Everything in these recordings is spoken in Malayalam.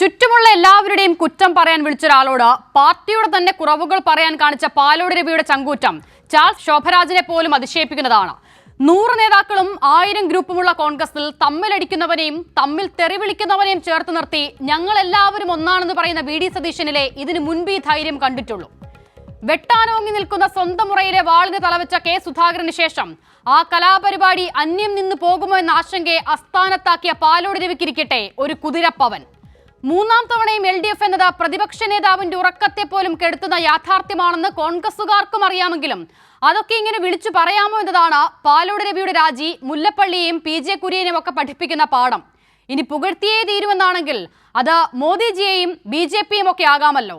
ചുറ്റുമുള്ള എല്ലാവരുടെയും കുറ്റം പറയാൻ വിളിച്ചൊരാളോട് പാർട്ടിയുടെ തന്നെ കുറവുകൾ പറയാൻ കാണിച്ച പാലോട് രവിയുടെ ചങ്കൂറ്റം ചാൾസ് ശോഭരാജിനെ പോലും അതിശയിപ്പിക്കുന്നതാണ്. നൂറ് നേതാക്കളും ആയിരം ഗ്രൂപ്പുമുള്ള കോൺഗ്രസിൽ തമ്മിലടിക്കുന്നവനെയും തമ്മിൽ തെറിവിളിക്കുന്നവനെയും ചേർത്ത് നിർത്തി ഞങ്ങൾ എല്ലാവരും ഒന്നാണെന്ന് പറയുന്ന വി ഡി സതീശനിലെ ഇതിനു മുൻപ് ഈ ധൈര്യം കണ്ടിട്ടുള്ളൂ. വെട്ടാനോങ്ങി നിൽക്കുന്ന സ്വന്തം മുറയിലെ വാളിന് തലവെച്ച കെ സുധാകരന് ശേഷം ആ കലാപരിപാടി അന്യം നിന്ന് പോകുമോ എന്ന ആശങ്കയെ അസ്ഥാനത്താക്കിയ പാലോട് രവിക്കിരിക്കട്ടെ ഒരു കുതിരപ്പവൻ. മൂന്നാം തവണയും എൽ ഡി എഫ് എന്നത് പ്രതിപക്ഷ നേതാവിന്റെ ഉറക്കത്തെ പോലും കെടുത്തുന്ന യാഥാർത്ഥ്യമാണെന്ന് കോൺഗ്രസുകാർക്കും അറിയാമെങ്കിലും അതൊക്കെ ഇങ്ങനെ വിളിച്ചു പറയാമോ എന്നതാണ് പാലോട് രവിയുടെ രാജി മുല്ലപ്പള്ളിയെയും പി ജെ കുര്യനെയും ഒക്കെ പഠിപ്പിക്കുന്ന പാഠം. ഇനി പുകഴ്ത്തിയേ തീരുമെന്നാണെങ്കിൽ അത് മോദിജിയെയും ബി ജെ പിയും ഒക്കെ ആകാമല്ലോ.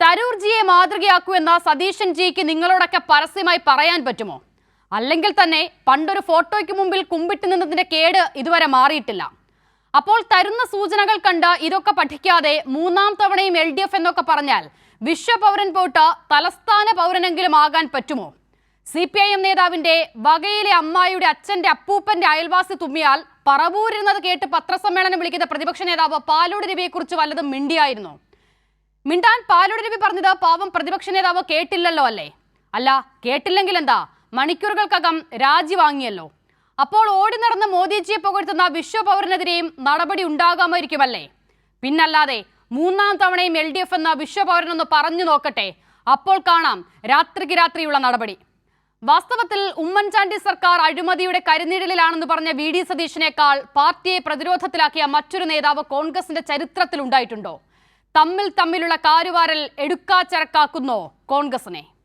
തരൂർജിയെ മാതൃകയാക്കൂ എന്ന സതീശൻ ജിക്ക് നിങ്ങളോടൊക്കെ പരസ്യമായി പറയാൻ പറ്റുമോ? അല്ലെങ്കിൽ തന്നെ പണ്ടൊരു ഫോട്ടോയ്ക്ക് മുമ്പിൽ കുമ്പിട്ട് നിന്നതിന്റെ കേട് ഇതുവരെ മാറിയിട്ടില്ല. അപ്പോൾ തരുന്ന സൂചനകൾ കണ്ട് ഇതൊക്കെ പഠിക്കാതെ മൂന്നാം തവണയും എൽ ഡി എഫ് എന്നൊക്കെ പറഞ്ഞാൽ വിശ്വപൗരൻ പോട്ട് തലസ്ഥാന പൗരനെങ്കിലും ആകാൻ പറ്റുമോ? സി പി ഐ എം നേതാവിന്റെ വകയിലെ അമ്മായിയുടെ അച്ഛന്റെ അപ്പൂപ്പന്റെ അയൽവാസി തുമ്മിയാൽ പറവൂരിരുന്നത് കേട്ട് പത്രസമ്മേളനം വിളിക്കുന്ന പ്രതിപക്ഷ നേതാവ് പാലോട് രവിയെക്കുറിച്ച് വല്ലതും മിണ്ടിയായിരുന്നു? മിണ്ടാൻ പാലോട് രവി പറഞ്ഞത് പാവം പ്രതിപക്ഷ നേതാവ് കേട്ടില്ലല്ലോ അല്ലേ? അല്ല കേട്ടില്ലെങ്കിൽ എന്താ? മണിക്കൂറുകൾക്കകം രാജി വാങ്ങിയല്ലോ. അപ്പോൾ ഓടി നടന്ന് മോദിജിയെ പുകഴ്ത്തുന്ന വിശ്വപൗരനെതിരെയും നടപടി ഉണ്ടാകാമായിരിക്കുമല്ലേ? പിന്നല്ലാതെ മൂന്നാം തവണയും എൽ ഡി എഫ് എന്ന വിശ്വപൗരനൊന്ന് പറഞ്ഞു നോക്കട്ടെ. അപ്പോൾ കാണാം രാത്രിക്ക് രാത്രിയുള്ള നടപടി. വാസ്തവത്തിൽ ഉമ്മൻചാണ്ടി സർക്കാർ അഴിമതിയുടെ കരുനീഴലിലാണെന്ന് പറഞ്ഞ വി ഡി സതീഷിനേക്കാൾ പാർട്ടിയെ പ്രതിരോധത്തിലാക്കിയ മറ്റൊരു നേതാവ് കോൺഗ്രസിന്റെ ചരിത്രത്തിൽ ഉണ്ടായിട്ടുണ്ടോ? തമ്മിൽ തമ്മിലുള്ള കാരുവാരൽ എടുക്കാച്ചരക്കാക്കുന്നോ കോൺഗ്രസിനെ?